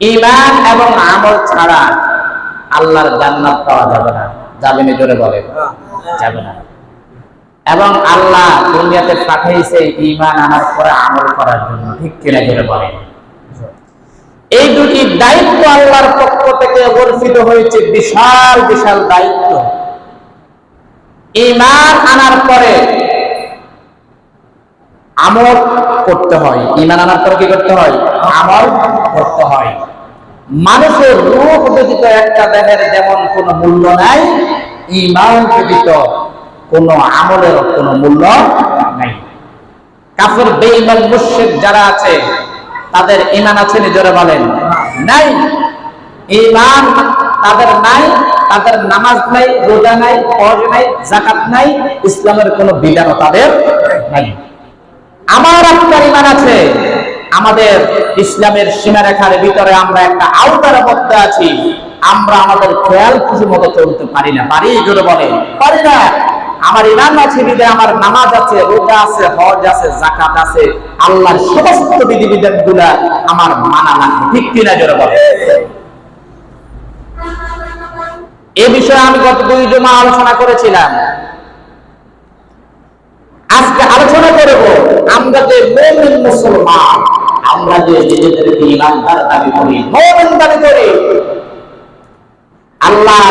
ইমান এবং আমল ছাড়া আল্লাহর জান্নাত পাওয়া যাবে না। যাবে না জোরে বলে যাবে না। এবং আল্লাহ দুনিয়াতে পাঠিয়েছে ইমান আনার পরে আমল করার জন্য। ঠিক কিনা জোরে বলে এই দুটি দায়িত্ব আল্লাহর পক্ষ থেকে অর্পিত হয়েছে। বিশাল বিশাল দায়িত্ব। ইমান আনার পরে আমল করতে হয়। ইমান আনার পরে কি করতে হয়? আমল করতে হয়। মানুষের রূপ ব্যতীত একটা দেহের যেমন কোনো মূল্য নাই ইমান ব্যতীত কোনো আমলের কোনো মূল্য নাই। কাফের, বেঈমান, মুশরিক যারা আছে, তাদের ইমান আছে নিজরে বলেন? নাই। ইমান তাদের নাই, তাদের নামাজ নাই, রোজা নাই, হজ নাই জাকাত নাই, ইসলামের কোনো বিধানও তাদের নাই। আমার আপনার ইমান আছে। আমাদের ইসলামের সীমারেখার ভিতরে আমরা একটা আওতার মধ্যে আছি। আমরা আমাদের খেয়াল খুশি মতো চলতে পারি না। পারি, জোরে বলে পারি না। আমার ইমান আছে, বিদে আমার নামাজ আছে, রোজা আছে, হজ আছে জাকাত আছে। আল্লাহর সমস্ত বিধিবিধানগুলা আমার মানা লাগবে। ঠিক কিনা, জোরে বলে এ বিষয়ে আমি গত দুই জমা আলোচনা করেছিলাম। আজকে করব। আমরা যে মুমিন মুসলমান, আমরা যে নিজেদেরকে ইমানদার দাবি করি, মুমিন দাবি করি। আল্লাহ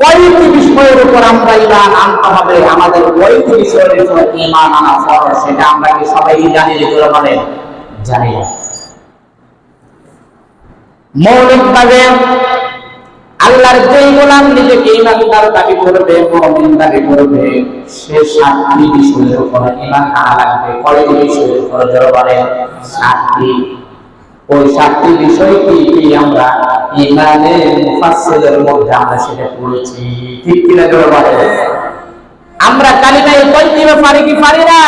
কয়টি বিষয়ের উপর আমরা ইমান আনতে হবে। আমাদের কয়টি বিষয়ের উপর ইমান আনা ফরজ, সেটা আমরা কি সবাই জানি যে করে বলেন জানি না। মৌলিকভাবে আল্লাহর যেই গোলাম নিজেকে ইমানদার দাবি করবে মুমিন দাবি করবে, সে সাতটি বিষয়ের উপর ইমান আনা লাগবে। কয়টি বিষয়ের উপর জোর বলে সাতটি ওই সাতটি বিষয় কি? কি আমরা ইমানে মুফাসসিলের মধ্যে আমরা সেটা পড়েছি। ঠিক কিনা জোর বলে আমরা কালিমায় কয়টিবে পারি কি পারি না?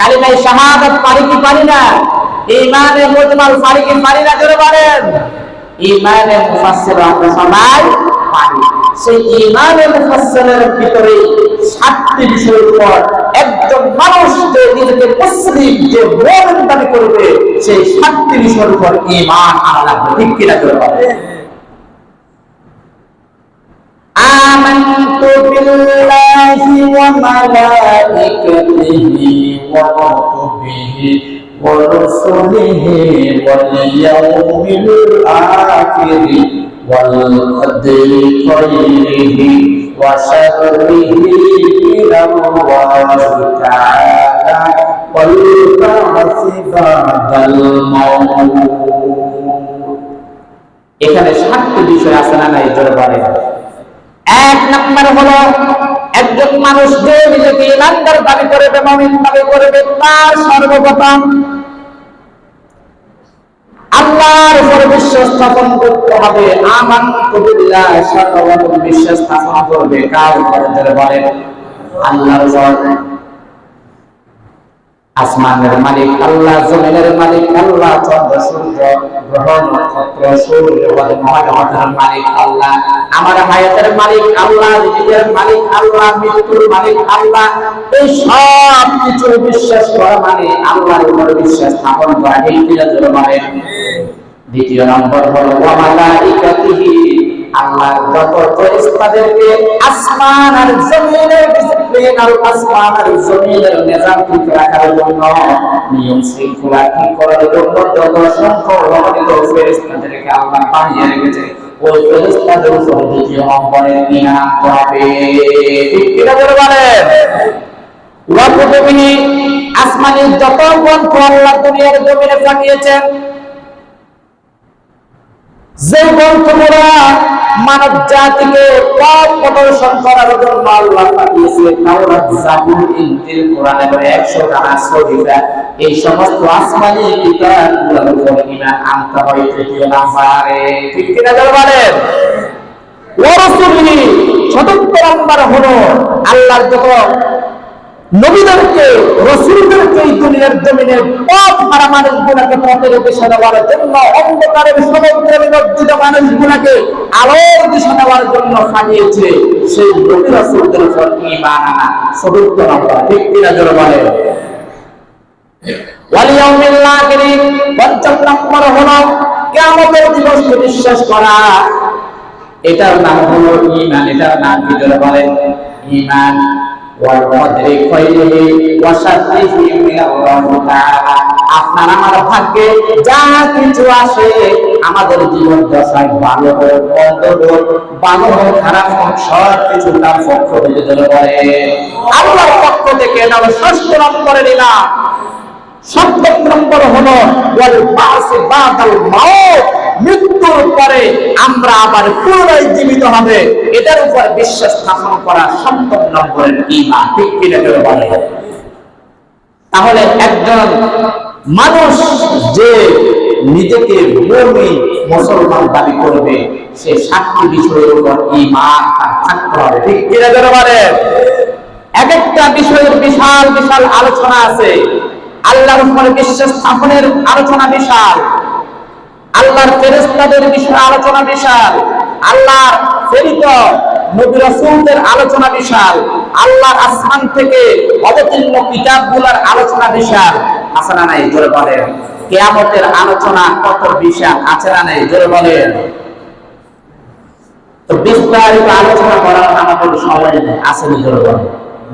কালিমায় শাহাদাত পারি কি পারি না? ইমানে মুজমাল পারি কি পারি না? জোরে বলেন। ইমানে মুফাসসিল আমরা সবাই পারি সেই ইমানে মুফাসসিলের ভিতরে সাতটি বিষয়ের উপর একজন মানুষ যে নিজেকে মুসলিম যে মুমিন দাবি করবে সেই সাতটি বিষয়ের উপর ঈমান আনা লাগবে ঠিক কিনা জোরে বলেন آمنت بالله وملائكته وكتبه ورسله واليوم الآخر والقدر خيره وشره من الله تعالى والبعث بعد الموت এখানে সাতটি বিষয় আছে না নাই দরবারে এক নম্বর হলো একজন মানুষ যে নিজেকে ইমানদার দাবি করবে মমিন দাবি করবে তার সর্বপ্রথম আল্লাহর উপর বিশ্বাস স্থাপন করতে হবে। আমান কবিল্লাহ সর্বপ্রথম বিশ্বাস স্থাপন করবে। কার উপর ধরে বলেন? আল্লাহর উপর। আসমানের মালিক আল্লাহ, জমিনের মালিক আল্লাহ, চন্দ্র, সূর্য, গ্রহ, নক্ষত্র, সূর্য মহাজগতের মালিক আল্লাহ, আমার হায়াতের মালিক আল্লাহ, রিজিকের মালিক আল্লাহ, মৃত্যুর মালিক আল্লাহ, এই সব কিছু বিশ্বাস করা মানে আল্লাহর উপর বিশ্বাস স্থাপন করা। এই কিনা জোর মানে দ্বিতীয় নম্বর হলো, ওয়া মালাইকাতিহি আল্লাহর যত ফেরেশতাদেরকে আসমান আর জমিনের ডিসিপ্লিন আর আসমান আর জমিনের নিজাম ঠিক রাখার জন্য, নিয়ম শৃঙ্খলা ঠিক করার জন্য যত রমণীত ফেরেশতাদেরকে আল্লাহ রেখেছে, ওই ফেরেশতাদের উপর দ্বিতীয় নম্বরে নিয়ে আনতে হবে? ঠিক বলে আসমানের যত গ্রন্থ আল্লাহ দুনিয়ার জমিনে পাঠিয়েছেন যে গ্রন্থগুলা মানব জাতিকে পথ প্রদর্শন করার জন্য আল্লাহ পাঠিয়েছে, তাওরাত জাবুর ইনজিল কোরআন এবং 100 খানা শরীফা এই সমস্ত আসমানি কিতাবগুলোর উপর আনতে হয় তৃতীয় নম্বরে। ঠিক কিনা হলো আল্লাহর নবীদেরকে, রসুলদেরকে এই দুনিয়ার জমিনে পথ হারা মানুষগুলাকে পথের দিশা দেওয়ার জন্য, অন্ধকারের সমুদ্রে নিমজ্জিত মানুষগুলাকে আলোর দিশা দেওয়ার জন্য পাঠিয়েছে সেই নবী রসুলদের উপর ঈমান আনা। নম্বর ঠিক কিনা বলে পঞ্চম নম্বর হলো কেমতের দিবসকে বিশ্বাস করা। এটার নাম হলো ইমান এটার নাম কি ইমান কদরি খাইরিহি ওয়া শাররিহি মিনাল্লাহি তাআলা। আপনার আমার ভাগ্যে যা কিছু আসে, আমাদের জীবন দশায় ভালো হোক মন্দ হোক, ভালো হোক, খারাপ হোক, সব কিছু তার পক্ষ ধরে বলে আল্লাহর পক্ষ থেকে এটা ষষ্ঠ নম্বরে নিলাম। সপ্তম নম্বর হলো ওয়াল বাসি মৃত্যুর পরে আমরা আবার পুনরায় জীবিত হবে। এটার উপর বিশ্বাস স্থাপন করা সপ্তম নম্বরের ঈমান। ঠিক কিনা বলে? তাহলে একজন মানুষ যে নিজেকে মুমিন মুসলমান দাবি করবে, সে সাতটি বিষয়ের উপর ঈমান তার থাকতে হবে। ঠিক কিনা বলে? এক একটা বিষয়ের বিশাল বিশাল আলোচনা আছে। আল্লাহর উপরে বিশ্বাস স্থাপনের আলোচনা বিশাল। আল্লাহর ফেরেশতাদের বিষয়ে আলোচনা বিশাল, আল্লাহর প্রেরিত নবী রাসূলদের আলোচনা বিশাল, আল্লাহর আসমান থেকে অবতীর্ণ কিতাবগুলোর আলোচনা বিশাল। আছে না নাই? জোরে বলেন। কিয়ামতের আলোচনা কত বিশাল, আছে না নাই? জোরে বলেন। তো বিস্তারিত আলোচনা করার আমাদের সময় নেই, আছে না? জোরে বলেন।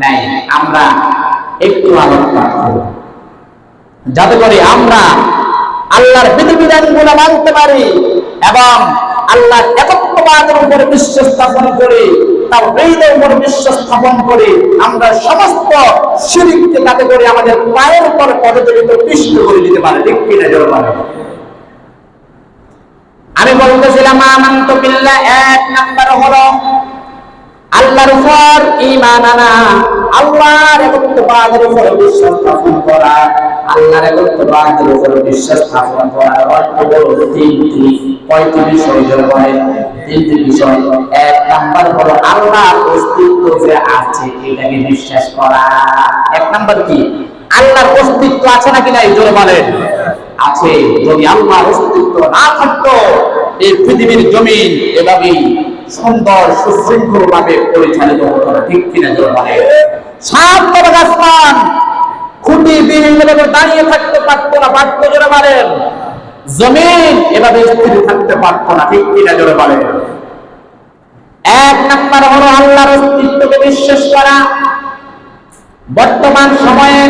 নাই। আমরা একটু আলোচনা করব। যাতে করে আমরা আল্লাহর বিধিবিধানগুলো মানতে পারি এবং আল্লাহর একত্ববাদের উপরে বিশ্বাস স্থাপন করে তার বেদের উপর বিশ্বাস স্থাপন করে। আমরা সমস্ত শিরিককে তাতে করে আমাদের পায়ের উপর পদদলিত পিষ্ট করে দিতে পারে। ঠিক কিনা বলে আমি বলতেছিলাম, আমান্ত বিল্লাহ এক নাম্বার হলো আল্লাহর উপর ঈমান আনা, আল্লাহর একত্ববাদের উপর বিশ্বাস স্থাপন করা, আল্লাহর একত্ববাদের উপর বিশ্বাস স্থাপন করার অর্থ হলো তিনটি, কয়টি বিষয় বলে তিনটি বিষয়। এক নাম্বার হলো আল্লাহর অস্তিত্ব যে আছে, এটাকে বিশ্বাস করা। এক নাম্বার কি? আল্লাহর অস্তিত্ব আছে নাকি নাই? জোরে বলেন। আছে। যদি আল্লাহর অস্তিত্ব না থাকতো, এই পৃথিবীর জমিন এভাবেই সুন্দর সুশৃঙ্খল ভাবে পরিচালিত ঠিক কিনা আসমান খুঁটি দাঁড়িয়ে থাকতে পারতো না, পারতো জোরে জমিন এভাবে স্থির থাকতে পারতো না, ঠিক কিনা জোরে এক নাম্বার হলো আল্লাহর অস্তিত্বকে বিশ্বাস করা। বর্তমান সময়ে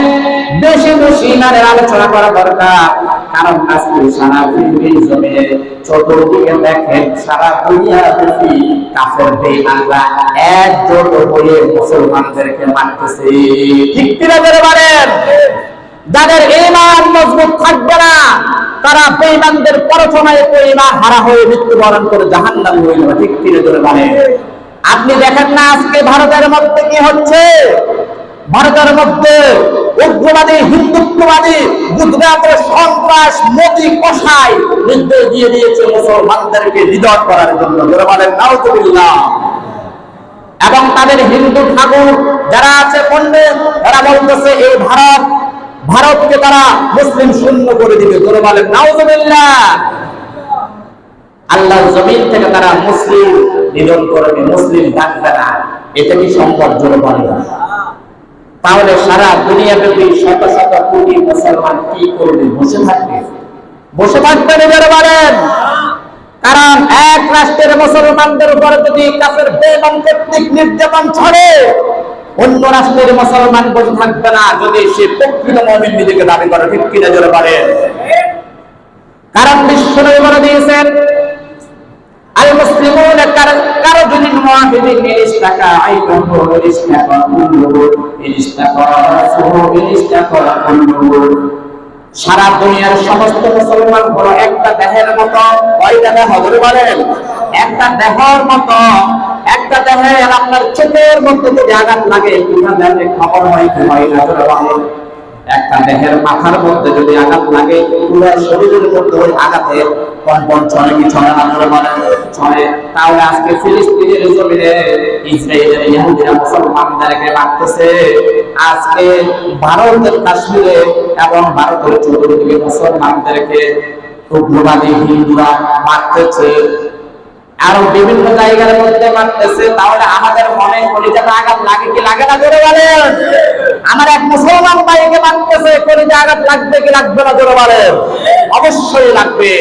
বেশি বেশি ইমানের আলোচনা করা দরকার। কারণ আজকে সারা পৃথিবীর জমিনে চতুর্দিকে দেখেন, সারা দুনিয়া ব্যাপী কাফের বেঈমানরা একজোট হয়ে মুসলমানদেরকে মারতেছে। ঠিক কিনা করে বলেন? যাদের ইমান মজবুত থাকবে না, তারা বেঈমানদের পরচনায় পরিমাণ হারা হয়ে মৃত্যুবরণ করে জাহান্নামী যাবে। ঠিক কিনা করে বলেন? আপনি দেখেন না আজকে ভারতের মধ্যে কি হচ্ছে? ভারতের মধ্যে উগ্রবাদী, হিন্দুত্ববাদী, গুজরাটের সন্ত্রাস, মোদী কষাই নির্দেশ দিয়ে দিয়েছে মুসলমানদেরকে হৃদয় করার জন্য। যারা বলেন, নাউজুবিল্লাহ। এবং তাদের হিন্দু ঠাকুর যারা আছে পণ্ডিত, তারা বলতেছে, এই ভারত, ভারতকে তারা মুসলিম শূন্য করে দিবে। যারা বলেন, নাউজুবিল্লাহ। আল্লাহর জমিন থেকে তারা মুসলিম নিধন করবে, মুসলিম ডাকবে না। এটা কি সম্ভব জোর তাহলে সারা দুনিয়াব্যাপী শত শত কোটি মুসলমান কি করবে? বসে থাকবে। বসে থাকবে নিজের বলেন। কারণ এক রাষ্ট্রের মুসলমানদের উপর যদি কাফের বেগম কর্তৃক নির্যাতন ছড়ে অন্য রাষ্ট্রের মুসলমান বসে থাকবে না যদি সে প্রকৃত মমিন নিজেকে দাবি করে। ঠিক কিনা জোরে পারে কারণ বিশ্ব নবী বলে দিয়েছেন সারা দুনিয়ার সমস্ত মুসলমান হলো একটা দেহের মতো। কয়টা দেহ ধরে বলেন? একটা দেহের মতো। একটা দেহের আপনার চোখের মধ্যে যদি আঘাত লাগে দেহে খবর হয় একটা দেহের মাথার মধ্যে যদি আঘাত লাগে শরীরের মধ্যে ওই আঘাতের তাহলে আজকে মারতেছে। আজকে ভারতের কাশ্মীরে এবং ভারতের চতুর্দিকে মারতেছে। আরও বিভিন্ন জায়গার মধ্যে মারতেছে। তাহলে আমাদের মনে কলিজাতে আঘাত লাগে কি লাগে না জোরে বলেন? আমার এক মুসলমান ভাইকে মারতেছে, কলিজা আঘাত লাগবে কি লাগবে না জোরে বলেন? অবশ্যই লাগবে।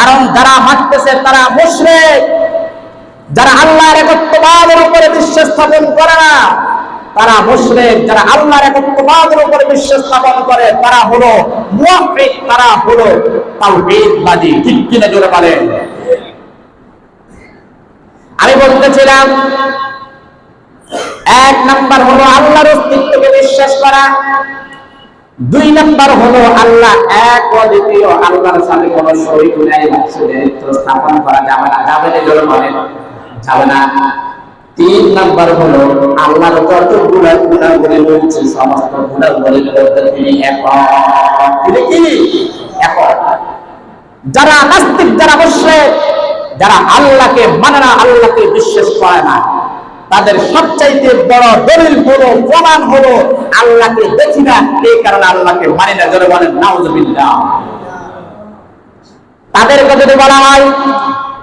কারণ যারা হাঁটতেছে তারা মুশরিক। যারা আল্লাহর একত্ববাদের উপরে বিশ্বাস স্থাপন করে না, তারা মুশরিক। যারা আল্লাহর একত্ববাদের উপরে বিশ্বাস স্থাপন করে, তারা হলো তারা হলো জোরে বলেন? আমি বলতেছিলাম, এক নাম্বার হলো আল্লাহর অস্তিত্বকে বিশ্বাস করা। দুই নাম্বার হলো আল্লাহ এক ও দ্বিতীয় আল্লাহর সাথে কোন শরীক নাই দায়িত্ব স্থাপন করা যাবে না। যাবে না জোরে বলেন, যাবে না। তিন নাম্বার হলো আল্লাহর যত গুণা গুণাগুলি রয়েছে, সমস্ত গুণাগুলির মধ্যে তিনি এক। তিনি কি? এক। যারা নাস্তিক, যারা মুশরিক, যারা আল্লাহকে মানে না, আল্লাহকে বিশ্বাস করে না তাদের সবচাইতে বড় দলিল হলো, প্রমাণ হলো আল্লাহকে দেখি না, এই কারণে আল্লাহকে মানি না। যারা বলেন, নাউজুবিল্লাহ। তাদেরকে যদি বলা হয়,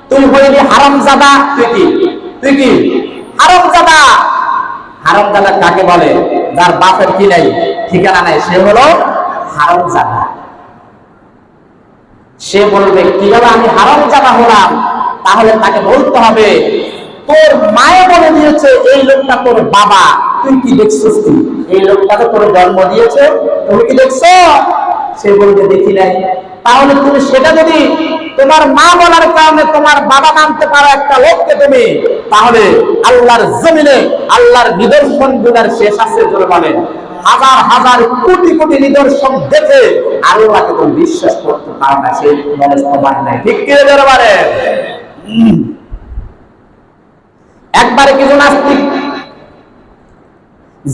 তুই হইলি হারামজাদা তুই কি? তুই কি? হারামজাদা। হারামজাদা কাকে বলে? যার বাপের কি নাই? ঠিকানা নাই। সে হলো হারামজাদা। সে বলবে, কীভাবে আমি হারাম জানা হলাম? তাহলে তাকে বলতে হবে তোর মায়ে বলে দিয়েছে, এই লোকটা তোর বাবা। তুই কি দেখছিস কি? এই লোকটা তো তোর জন্ম দিয়েছে, তুমি কি দেখছ? সে বলতে দেখি নাই। তাহলে তুমি সেটা যদি তোমার মা বলার কারণে তোমার বাবা মানতে পারো একটা লোককে তুমি, তাহলে আল্লাহর জমিনে আল্লাহর নিদর্শনগুলার শেষ আছে জোরে বলেন হাজার হাজার কোটি কোটি নিদর্শন দেখে আল্লাহকে তুমি বিশ্বাস করতে পারো না, সেই নলেজ তোমার নাই। ঠিক কি বলেন। একবারে কিছু নাস্তিক।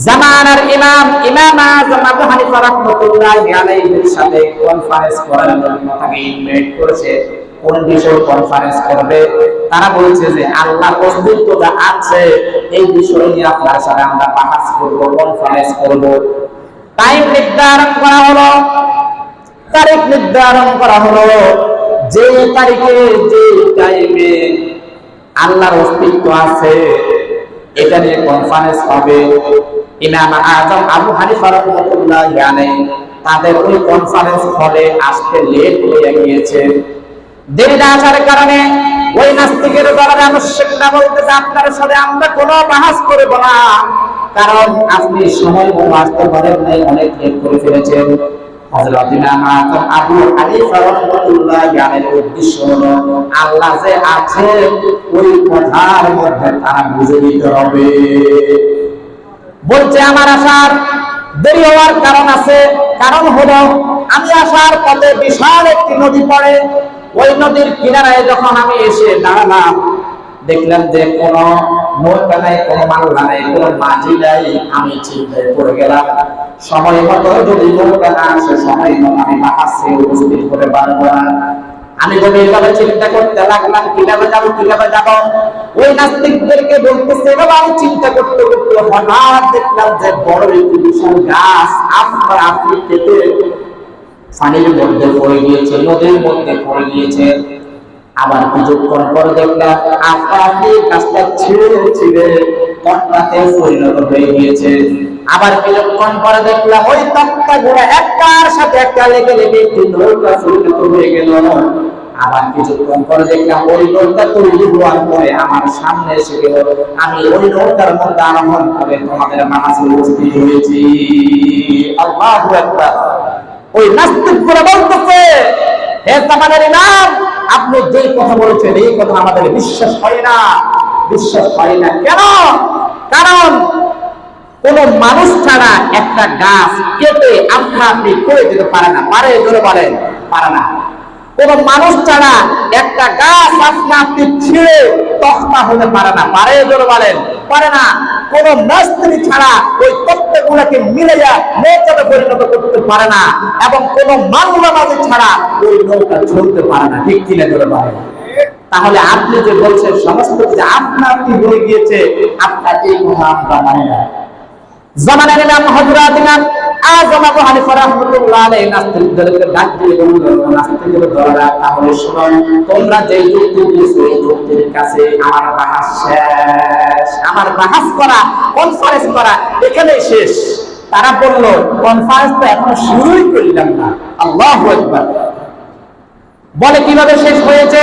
জামানার ইমাম ইমাম আজম আবু হানিফা রাহমাতুল্লাহি আলাইহির সাথে কনফারেন্স করার জন্য তাকে ইনভাইট করেছে। কোন বিষয়ে কনফারেন্স করবে? তারা বলছে যে আল্লাহর অস্তিত্ব যা আছে, এই বিষয় নিয়ে আপনার সাথে আমরা বাহাস করব কনফারেন্স করব। টাইম নির্ধারণ করা হলো। তারিখ নির্ধারণ করা হলো। যে তারিখে যে টাইমে আল্লাহর অস্তিত্ব আছে। এটা নিয়ে কনফারেন্স হবে। ইমাম আজম আবু হানিফা রাহমাতুল্লাহ আলাইহি তাদের ওই কনফারেন্স হলে আসতে লেট হয়ে গিয়েছে। দেরি না আসার কারণে ওই নাস্তিকের দ্বারা আনুষ্ঠানিকরা বলতেছে আপনার সাথে আমরা কোনো বাহাস করব না। কারণ আপনি সময় মতো আসতে পারেন নাই, অনেক লেট করে ফেলেছেন। বলছে, আমার আসার দেরি হওয়ার কারণ আছে। কারণ হলো, আমি আসার পথে বিশাল একটি নদী পড়ে। ওই নদীর কিনারায় যখন আমি এসে দাঁড়ালাম, দেখলাম যে কোন নৌকা নাই, কোন মাল্লা নাই, কোন মাঝি নাই। আমি চিন্তায় পড়ে গেলাম। সময় যদি না সময় আমি উপস্থিত পারব না আমি যদি এভাবে চিন্তা করতে লাগলাম, কীভাবে যাব কীভাবে যাব? ওই নাস্তিকদেরকে আমি চিন্তা করতে করতে হঠাৎ দেখলাম যে বড় একটি গাছ আপনার আপনি কেটে পানির মধ্যে পড়ে গিয়েছে, নদীর মধ্যে পড়ে গিয়েছে। আবার কিছুক্ষণ পরে দেখলাম, আপনার আপনি গাছটা ছিঁড়ে ছিঁড়ে পরিণত হয়ে গিয়েছে। আবার ওই একটার সাথে একটা লেগে লেগে একটি নৌকা পরিণত হয়ে গেল। আবার কিছুক্ষণ পরে দেখলাম ওই নৌকা তৈরি হওয়ার পরে আমার সামনে এসে গেল। আমি ওই নৌকার মধ্যে আরোহণ করে তোমাদের উপস্থিত হয়েছি। আল্লাহু ওই নাস্তিক করে বলতেছে, হে ইমাম, আপনি যে কথা বলেছেন, এই কথা আমাদের বিশ্বাস হয় না। বিশ্বাস হয় না। কেন? কারণ কোন মানুষ ছাড়া একটা গাছ কেটে আপনা আপনি করে দিতে পারে না। পারে, জোরে বলেন, পারে না। কোন মানুষ ছাড়া একটা গাছ আপনা আপনি ছিঁড়ে তখতা হতে পারে না। পারে, জোরে বলেন, পারে না। কোন মিস্ত্রি ছাড়া ওই তত্ত্বগুলোকে মিলে যায় নৌকাতে পরিণত করতে পারে না। এবং কোন মানবাবাদী ছাড়া ওই নৌকা চলতে পারে না। ঠিক কিনা, জোরে বলেন? তাহলে আপনি যে বলছেন, সমস্ত যে আপনা আপনি হয়ে গিয়েছে আপনার এই কথা আমরা মানি না। জামানের ইমাম হযরত ইমাম আযম আবু হানিফা রাহমাতুল্লাহ আলাইহি নাস্তিকদেরকে ডাক দিয়ে বলল নাস্তিকদের দলরা তাহলে শুনুন তোমরা যে যুক্তি দিয়েছ, এই যুক্তির কাছে আমার বাহাস শেষ। আমার বাহাস করা কনফারেন্স করা এখানেই শেষ। তারা বলল কনফারেন্স তো এখনও শুরুই করলাম না। আল্লাহু আকবার। বলে কীভাবে শেষ হয়েছে?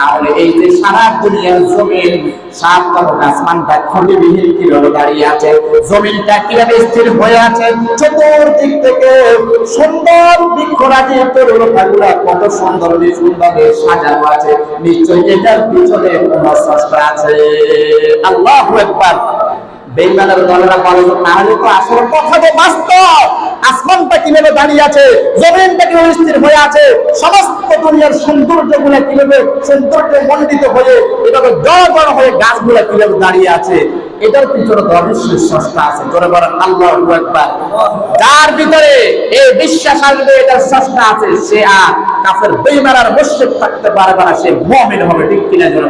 তাহলে এই যে সারা দুনিয়ার জমিন, সাত তখন আসমানটা খন্ডিবিহীন কীভাবে দাঁড়িয়ে আছে। জমিনটা কীভাবে স্থির হয়ে আছে? চতুর্দিক থেকে সুন্দর বৃক্ষরাজি, তরুণতাগুলা কত সুন্দর সুন্দরভাবে সাজানো আছে। নিশ্চয়ই এটার পিছনে কোন স্রষ্টা আছে। আল্লাহ একবার বেইমানের দলেরা বলে, তাহলে তো আসলে কথা তো বাস্তব। আসমানটা কীভাবে দাঁড়িয়ে আছে? জমিনটা কীভাবে স্থির হয়ে আছে? সমস্ত দুনিয়ার সৌন্দর্যগুলা কীভাবে সৌন্দর্য মণ্ডিত হয়ে, এভাবে জড় জড় হয়ে গাছগুলা কীভাবে দাঁড়িয়ে আছে? এটার পিছনে অবশ্যই স্রষ্টা আছে। জোরে বলেন, আল্লাহ একবার যার ভিতরে এই বিশ্বাস আসবে, এটার স্রষ্টা আছে, সে আর কাফের, বেইমান আর মুশরিক থাকতে পারবে না, সে মুমিন হবে, ঠিক কিনা জোরে